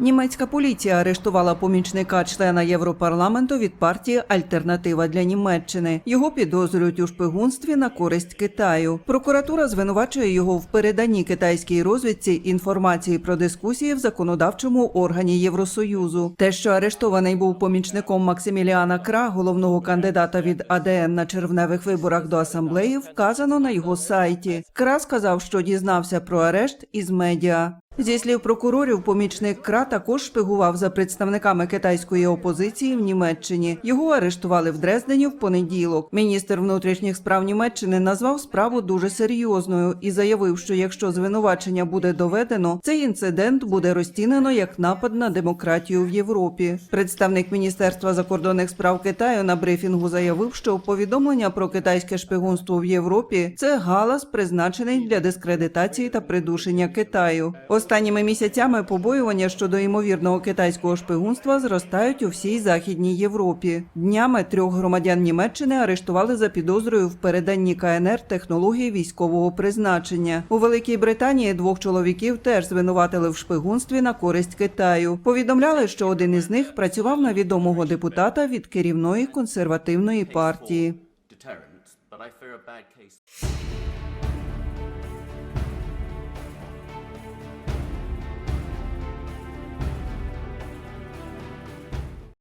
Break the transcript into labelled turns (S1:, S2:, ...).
S1: Німецька поліція арештувала помічника члена Європарламенту від партії Альтернатива для Німеччини. Його підозрюють у шпигунстві на користь Китаю. Прокуратура звинувачує його в переданні китайській розвідці інформації про дискусії в законодавчому органі Євросоюзу. Те, що арештований був помічником Максиміліана Кра, головного кандидата від АДН на червневих виборах до асамблеї, вказано на його сайті. Кра сказав, що дізнався про арешт із медіа. Зі слів прокурорів, помічник Кра також шпигував за представниками китайської опозиції в Німеччині. Його арештували в Дрездені в понеділок. Міністр внутрішніх справ Німеччини назвав справу дуже серйозною і заявив, що якщо звинувачення буде доведено, цей інцидент буде розцінено як напад на демократію в Європі. Представник міністерства закордонних справ Китаю на брифінгу заявив, що повідомлення про китайське шпигунство в Європі це галас, призначений для дискредитації та придушення Китаю. Останніми місяцями побоювання щодо ймовірного китайського шпигунства зростають у всій західній Європі. Днями трьох громадян Німеччини арештували за підозрою в переданні КНР технології військового призначення. У Великій Британії двох чоловіків теж звинуватили в шпигунстві на користь Китаю. Повідомляли, що один із них працював на відомого депутата від керівної консервативної партії.